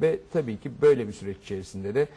Ve tabii ki böyle bir süreç içerisinde de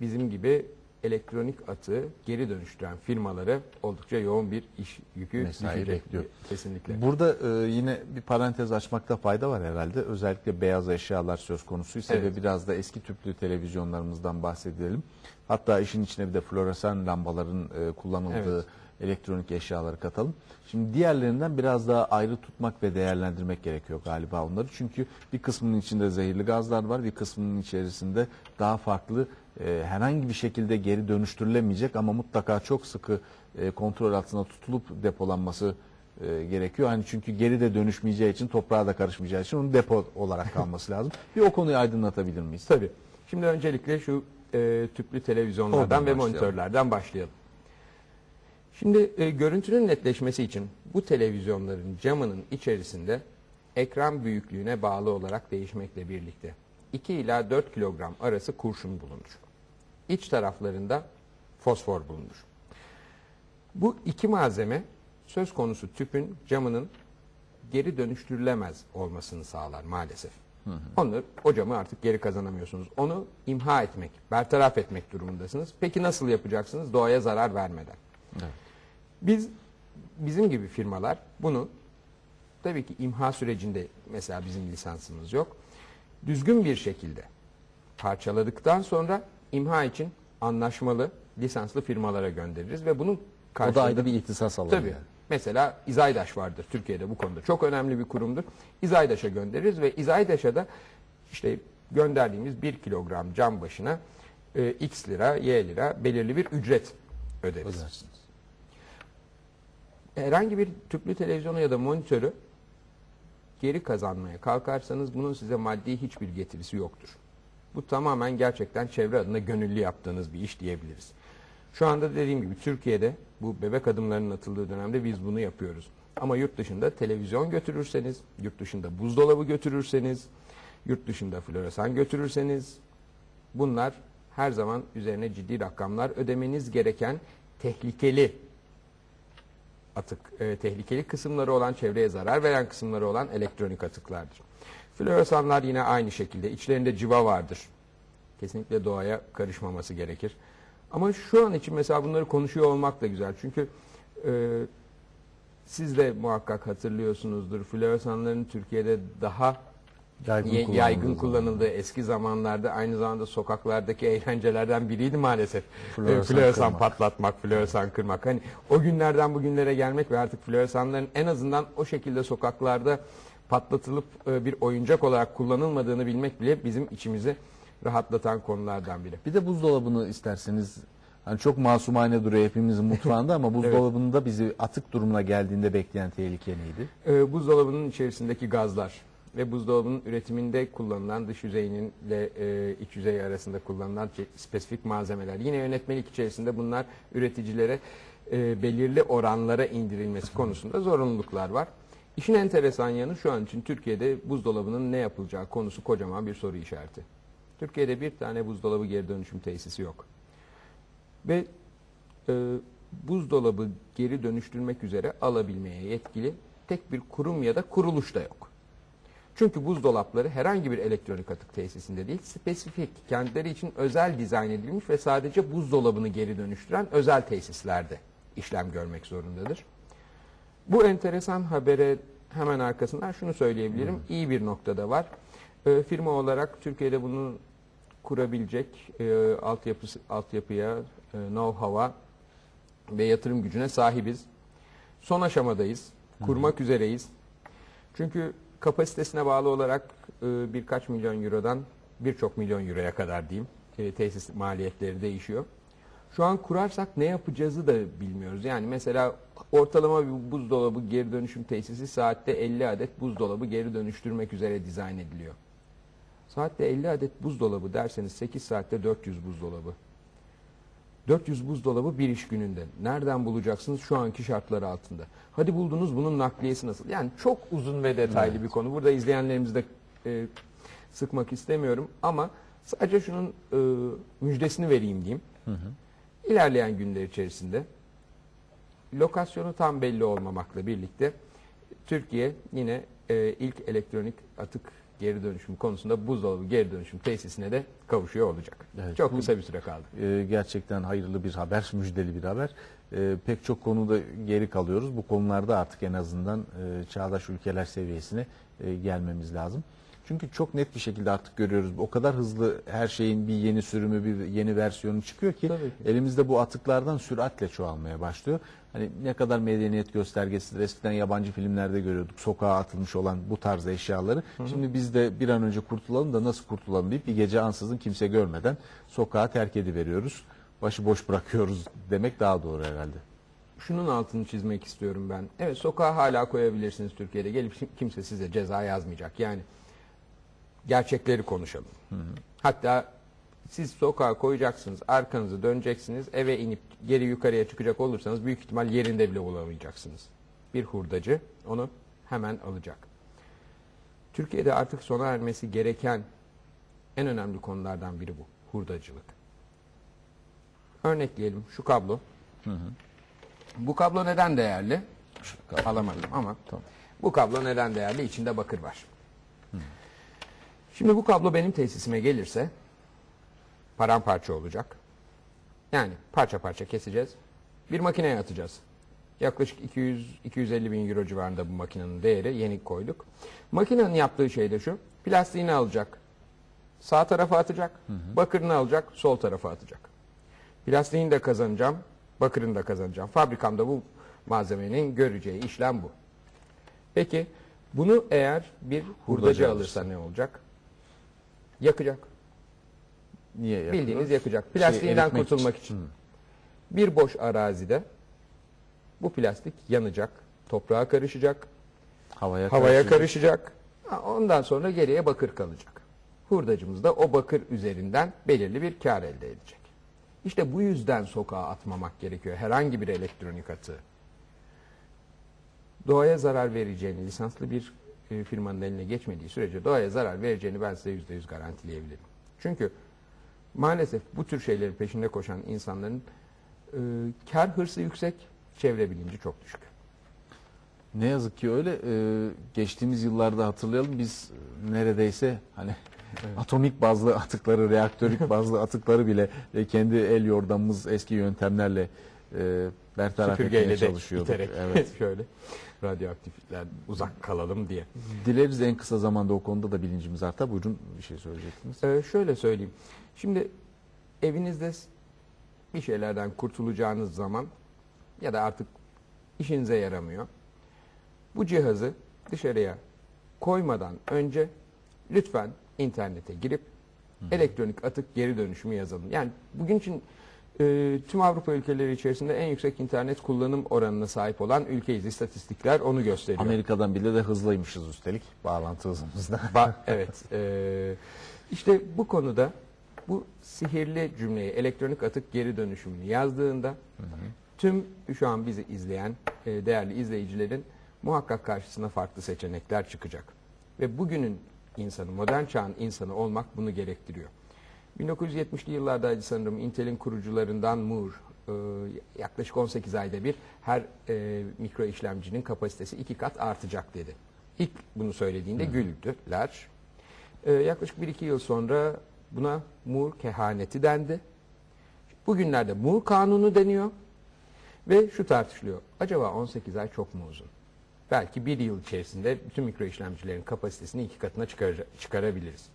bizim gibi elektronik atığı geri dönüştüren firmaları oldukça yoğun bir iş yükü Mesai bekliyor. Kesinlikle. Burada e, yine bir parantez açmakta fayda var herhalde. Özellikle beyaz eşyalar söz konusuysa Evet. ve biraz da eski tüplü televizyonlarımızdan bahsedelim. Hatta işin içine bir de floresan lambaların e, kullanıldığı Evet. elektronik eşyaları katalım. Şimdi diğerlerinden biraz daha ayrı tutmak ve değerlendirmek gerekiyor galiba onları. Çünkü bir kısmının içinde zehirli gazlar var, bir kısmının içerisinde daha farklı e, herhangi bir şekilde geri dönüştürülemeyecek ama mutlaka çok sıkı e, kontrol altında tutulup depolanması e, gerekiyor. Hani çünkü geri de dönüşmeyeceği için toprağa da karışmayacağı için onun depo olarak kalması lazım. Bir o konuyu aydınlatabilir miyiz? Tabii. Şimdi öncelikle şu e, tüplü televizyonlardan Oradan ve başlayalım. monitörlerden başlayalım. Şimdi e, görüntünün netleşmesi için bu televizyonların camının içerisinde ekran büyüklüğüne bağlı olarak değişmekle birlikte 2 ila 4 kilogram arası kurşun bulunur. İç taraflarında fosfor bulunur. Bu iki malzeme söz konusu tüpün camının geri dönüştürülemez olmasını sağlar maalesef. Onu, o camı artık geri kazanamıyorsunuz. Onu imha etmek, bertaraf etmek durumundasınız. Peki nasıl yapacaksınız? Doğaya zarar vermeden. Evet. Biz, bizim gibi firmalar bunu tabii ki imha sürecinde mesela bizim lisansımız yok. Düzgün bir şekilde parçaladıktan sonra imha için anlaşmalı lisanslı firmalara göndeririz ve bunun O da karşılığında ayrı bir ihtisas alanı. Tabii. yani. Mesela İzaydaş vardır Türkiye'de bu konuda. Çok önemli bir kurumdur. İzaydaş'a göndeririz ve İzaydaş'a da işte gönderdiğimiz 1 kilogram cam başına e, X lira, Y lira belirli bir ücret öderiz. Ödersiniz. Herhangi bir tüplü televizyonu ya da monitörü geri kazanmaya kalkarsanız bunun size maddi hiçbir getirisi yoktur. Bu tamamen gerçekten çevre adına gönüllü yaptığınız bir iş diyebiliriz. Şu anda dediğim gibi Türkiye'de bu bebek adımlarının atıldığı dönemde biz bunu yapıyoruz. Ama yurt dışında televizyon götürürseniz, yurt dışında buzdolabı götürürseniz, yurt dışında floresan götürürseniz bunlar her zaman üzerine ciddi rakamlar ödemeniz gereken tehlikeli atık, e, tehlikeli kısımları olan, çevreye zarar veren kısımları olan elektronik atıklardır. Floresanlar yine aynı şekilde. içlerinde civa vardır. Kesinlikle doğaya karışmaması gerekir. Ama şu an için mesela bunları konuşuyor olmak da güzel. Çünkü e, siz de muhakkak hatırlıyorsunuzdur. Floresanların Türkiye'de daha Yaygın, Ye- kullanıldığı yaygın kullanıldığı eski zamanlarda aynı zamanda sokaklardaki eğlencelerden biriydi maalesef. Floresan E, Floresan patlatmak, floresan kırmak. Hani o günlerden bugünlere gelmek ve artık floresanların en azından o şekilde sokaklarda patlatılıp e, bir oyuncak olarak kullanılmadığını bilmek bile bizim içimizi rahatlatan konulardan biri. Bir de buzdolabını isterseniz hani çok masumane duruyor hepimizin mutfağında ama buzdolabında bizi atık durumuna geldiğinde bekleyen tehlike neydi? E, buzdolabının içerisindeki gazlar ve buzdolabının üretiminde kullanılan dış yüzeyinin ile e, iç yüzey arasında kullanılan spesifik malzemeler. Yine yönetmelik içerisinde bunlar üreticilere e, belirli oranlara indirilmesi konusunda zorunluluklar var. İşin enteresan yanı şu an için Türkiye'de buzdolabının ne yapılacağı konusu kocaman bir soru işareti. Türkiye'de bir tane buzdolabı geri dönüşüm tesisi yok. Ve e, buzdolabı geri dönüştürmek üzere alabilmeye yetkili tek bir kurum ya da kuruluş da yok. Çünkü buzdolapları herhangi bir elektronik atık tesisinde değil, spesifik, kendileri için özel dizayn edilmiş ve sadece buzdolabını geri dönüştüren özel tesislerde işlem görmek zorundadır. Bu enteresan habere hemen arkasından şunu söyleyebilirim. İyi bir noktada var. E, firma olarak Türkiye'de bunu kurabilecek e, altyapısı, altyapıya, e, know-how'a ve yatırım gücüne sahibiz. Son aşamadayız. Kurmak üzereyiz. Çünkü kapasitesine bağlı olarak e, birkaç milyon eurodan birçok milyon euroya kadar diyeyim. E, tesis maliyetleri değişiyor. Şu an kurarsak ne yapacağızı da bilmiyoruz. Yani mesela ortalama bir buzdolabı geri dönüşüm tesisi saatte 50 adet buzdolabı geri dönüştürmek üzere dizayn ediliyor. Saatte 50 adet buzdolabı derseniz 8 saatte 400 buzdolabı. 400 buzdolabı bir iş gününde. Nereden bulacaksınız şu anki şartlar altında? Hadi buldunuz bunun nakliyesi nasıl? Yani çok uzun ve detaylı bir konu. Burada izleyenlerimizi de e, sıkmak istemiyorum ama sadece şunun e, müjdesini vereyim diyeyim. İlerleyen günler içerisinde lokasyonu tam belli olmamakla birlikte Türkiye yine e, ilk elektronik atık geri dönüşüm konusunda buzdolabı geri dönüşüm tesisine de kavuşuyor olacak. Evet, Çok bu- kısa bir süre kaldı. Ee, gerçekten hayırlı bir haber, müjdeli bir haber. Ee, pek çok konuda geri kalıyoruz. Bu konularda artık en azından e, çağdaş ülkeler seviyesine e, gelmemiz lazım. Çünkü çok net bir şekilde artık görüyoruz. O kadar hızlı her şeyin bir yeni sürümü, bir yeni versiyonu çıkıyor ki, Tabii ki. elimizde bu atıklardan süratle çoğalmaya başlıyor. Hani ne kadar medeniyet göstergesidir. Eskiden yabancı filmlerde görüyorduk sokağa atılmış olan bu tarz eşyaları. Şimdi biz de bir an önce kurtulalım da nasıl kurtulalım deyip bir gece ansızın kimse görmeden sokağa terk ediveriyoruz. Başı boş bırakıyoruz demek daha doğru herhalde. Şunun altını çizmek istiyorum ben. Evet sokağa hala koyabilirsiniz Türkiye'de. Gelip kimse size ceza yazmayacak. Yani gerçekleri konuşalım. Hatta siz sokağa koyacaksınız, arkanızı döneceksiniz, eve inip geri yukarıya çıkacak olursanız büyük ihtimal yerinde bile bulamayacaksınız. Bir hurdacı onu hemen alacak. Türkiye'de artık sona ermesi gereken en önemli konulardan biri bu. Hurdacılık. Örnekleyelim şu kablo. Bu kablo neden değerli? Alamadım ama Tamam. bu kablo neden değerli? İçinde bakır var. Şimdi bu kablo benim tesisime gelirse paramparça olacak. Yani parça parça keseceğiz. Bir makineye atacağız. Yaklaşık 200-250 bin euro civarında bu makinenin değeri. Yeni koyduk. Makinenin yaptığı şey de şu. Plastiğini alacak. Sağ tarafa atacak. Bakırını alacak. Sol tarafa atacak. Plastiğini de kazanacağım. Bakırını da kazanacağım. Fabrikamda bu malzemenin göreceği işlem bu. Peki bunu eğer bir hurdacı, Hurdacı alırsa ne olacak? Yakacak. Niye yakıyor? Bildiğiniz yakacak. Şey, Plastiğinden eritmek kurtulmak için. Bir boş arazide bu plastik yanacak. Toprağa karışacak. Havaya, Havaya karışacak. karışacak. Ondan sonra geriye bakır kalacak. Hurdacımız da o bakır üzerinden belirli bir kar elde edecek. İşte bu yüzden sokağa atmamak gerekiyor herhangi bir elektronik atığı. Doğaya zarar vereceğini lisanslı bir e, firmanın eline geçmediği sürece doğaya zarar vereceğini ben size yüzde yüz garantileyebilirim. Çünkü maalesef bu tür şeylerin peşinde koşan insanların e, kar hırsı yüksek, çevre bilinci çok düşük. Ne yazık ki öyle. Ee, geçtiğimiz yıllarda hatırlayalım biz e, neredeyse hani atomik bazlı atıkları, reaktörük bazlı atıkları bile e, kendi el yordamımız eski yöntemlerle e, bertaraf etmeye Süpürgeyle de çalışıyorduk. iterek Evet. şöyle radyoaktifler uzak kalalım diye. Dileriz en kısa zamanda o konuda da bilincimiz artar. Buyurun bir şey söyleyecektiniz. Ee, şöyle söyleyeyim. Şimdi evinizde bir şeylerden kurtulacağınız zaman ya da artık işinize yaramıyor. Bu cihazı dışarıya koymadan önce lütfen internete girip elektronik atık geri dönüşümü yazalım. Yani bugün için e, tüm Avrupa ülkeleri içerisinde en yüksek internet kullanım oranına sahip olan ülkeyiz. İstatistikler onu gösteriyor. Amerika'dan bile de hızlıymışız üstelik bağlantı hızımızda. Ba- evet. Ee, işte bu konuda bu sihirli cümleyi elektronik atık geri dönüşümünü yazdığında tüm şu an bizi izleyen e, değerli izleyicilerin muhakkak karşısına farklı seçenekler çıkacak. Ve bugünün insanı, modern çağın insanı olmak bunu gerektiriyor. 1970'li yıllardaydı sanırım Intel'in kurucularından Moore e, yaklaşık 18 ayda bir her e, mikro işlemcinin kapasitesi iki kat artacak dedi. İlk bunu söylediğinde güldüler. E, yaklaşık 1-2 yıl sonra buna Moore kehaneti dendi. Bugünlerde Moore kanunu deniyor ve şu tartışılıyor. Acaba 18 ay çok mu uzun? Belki bir yıl içerisinde bütün mikro işlemcilerin kapasitesini iki katına çıkar- çıkarabiliriz.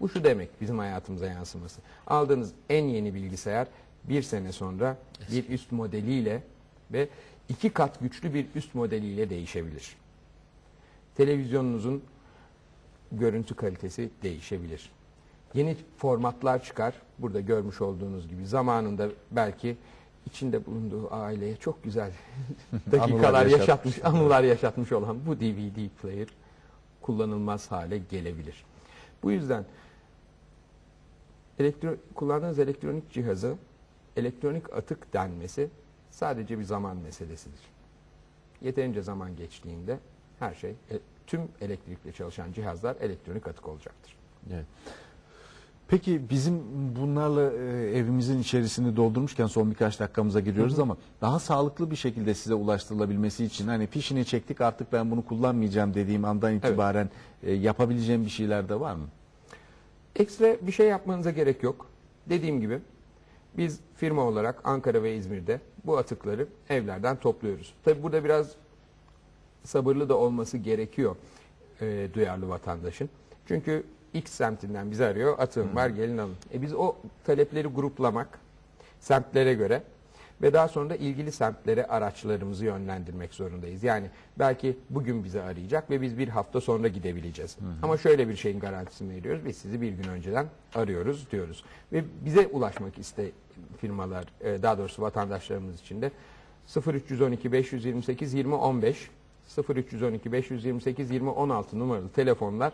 Bu şu demek bizim hayatımıza yansıması. Aldığınız en yeni bilgisayar bir sene sonra bir üst modeliyle ve iki kat güçlü bir üst modeliyle değişebilir. Televizyonunuzun görüntü kalitesi değişebilir. Yeni formatlar çıkar. Burada görmüş olduğunuz gibi zamanında belki içinde bulunduğu aileye çok güzel dakikalar yaşatmış, anılar yaşatmış olan bu DVD player kullanılmaz hale gelebilir. Bu yüzden elektro kullandığınız elektronik cihazı elektronik atık denmesi sadece bir zaman meselesidir. Yeterince zaman geçtiğinde her şey, e, tüm elektrikle çalışan cihazlar elektronik atık olacaktır. Evet. Peki bizim bunlarla e, evimizin içerisini doldurmuşken son birkaç dakikamıza giriyoruz ama daha sağlıklı bir şekilde size ulaştırılabilmesi için hani fişini çektik artık ben bunu kullanmayacağım dediğim andan itibaren e, yapabileceğim bir şeyler de var mı? Ekstra bir şey yapmanıza gerek yok. Dediğim gibi biz firma olarak Ankara ve İzmir'de bu atıkları evlerden topluyoruz. Tabi burada biraz sabırlı da olması gerekiyor e, duyarlı vatandaşın. Çünkü X semtinden bizi arıyor, atığım var gelin alın. E biz o talepleri gruplamak semtlere göre ve daha sonra da ilgili semtlere araçlarımızı yönlendirmek zorundayız. Yani belki bugün bizi arayacak ve biz bir hafta sonra gidebileceğiz. Ama şöyle bir şeyin garantisini veriyoruz. Biz sizi bir gün önceden arıyoruz diyoruz. Ve bize ulaşmak iste firmalar, e, daha doğrusu vatandaşlarımız için de 0312 528 20 15 0312 528 20 16 numaralı telefonlar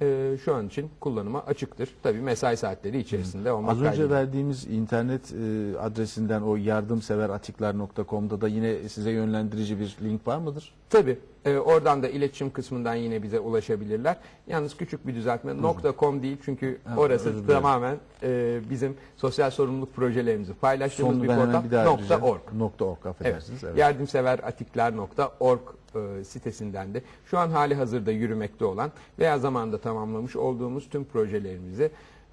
e, şu an için kullanıma açıktır. Tabii mesai saatleri içerisinde olmak Az önce kaydıyla. verdiğimiz internet e, adresinden o yardımseveratiklar.com'da da yine size yönlendirici bir link var mıdır? Tabii. e, oradan da iletişim kısmından yine bize ulaşabilirler. Yalnız küçük bir düzeltme. .com değil çünkü Ha, orası tamamen e, bizim sosyal sorumluluk projelerimizi paylaştığımız Sonunu bir portal. bir Nokta. .org. Nokta .org Evet. affedersiniz. Evet. Yardımseveratikler.org e, sitesinden de şu an hali hazırda yürümekte olan veya zamanda tamamlamış olduğumuz tüm projelerimizi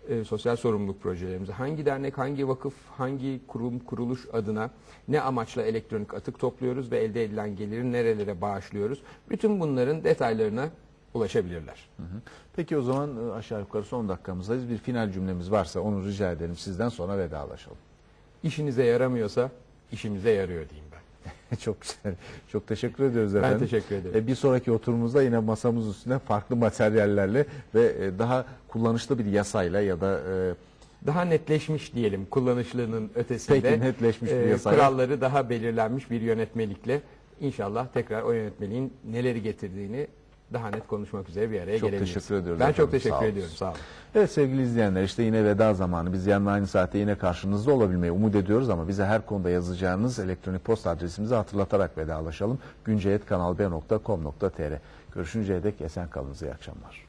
e, sosyal sorumluluk projelerimizi hangi dernek, hangi vakıf, hangi kurum, kuruluş adına ne amaçla elektronik atık topluyoruz ve elde edilen geliri nerelere bağışlıyoruz. Bütün bunların detaylarına ulaşabilirler. Hı hı. Peki o zaman e, aşağı yukarı son dakikamızdayız. Bir final cümlemiz varsa onu rica edelim sizden sonra vedalaşalım. İşinize yaramıyorsa işimize yarıyor diyeyim. Çok güzel. Çok teşekkür ediyoruz Ben efendim. teşekkür ederim. E, Bir sonraki oturumumuzda yine masamız üstüne farklı materyallerle ve e, daha kullanışlı bir yasayla ya da e, Daha netleşmiş diyelim kullanışlılığının ötesinde. Peki, netleşmiş bir e, yasayla. Kuralları daha belirlenmiş bir yönetmelikle inşallah tekrar o yönetmeliğin neleri getirdiğini daha net konuşmak üzere bir araya Çok gelebiliriz. teşekkür ediyoruz Ben efendim, çok sağ teşekkür olun. ediyorum. Sağ olun. Evet sevgili izleyenler işte yine veda zamanı. Biz yarın aynı saatte yine karşınızda olabilmeyi umut ediyoruz ama bize her konuda yazacağınız elektronik posta adresimizi hatırlatarak vedalaşalım. günceyetkanalb.com.tr Görüşünceye dek esen kalınız. İyi akşamlar.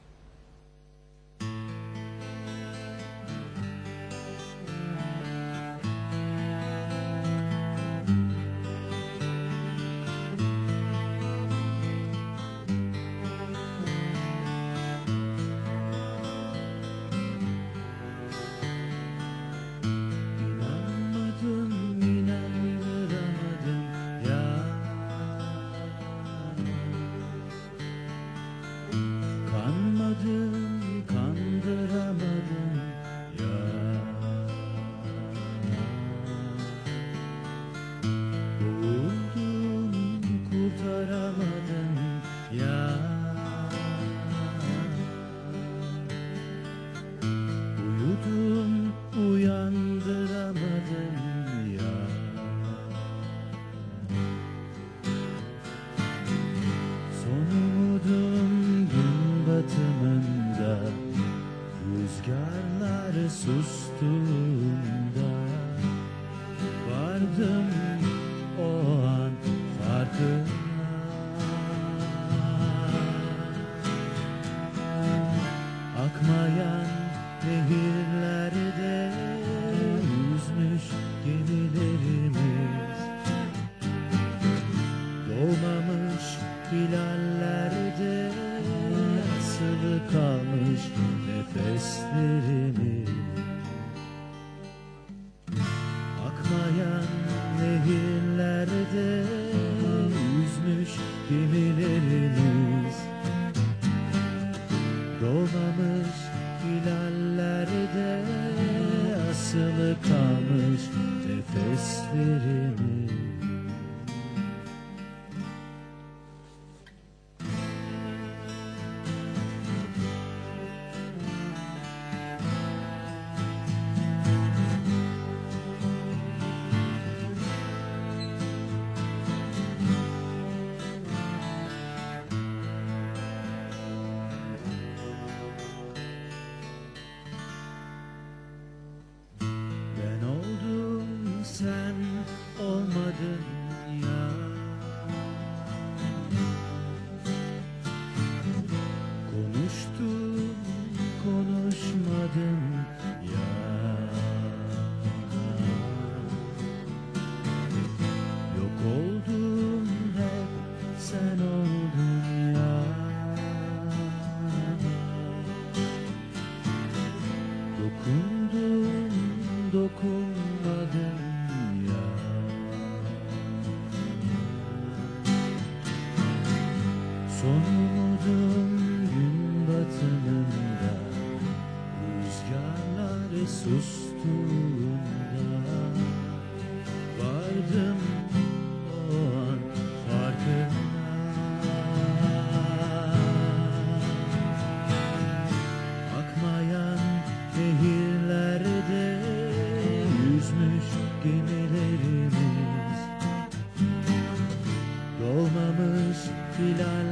Give Amen. Bilal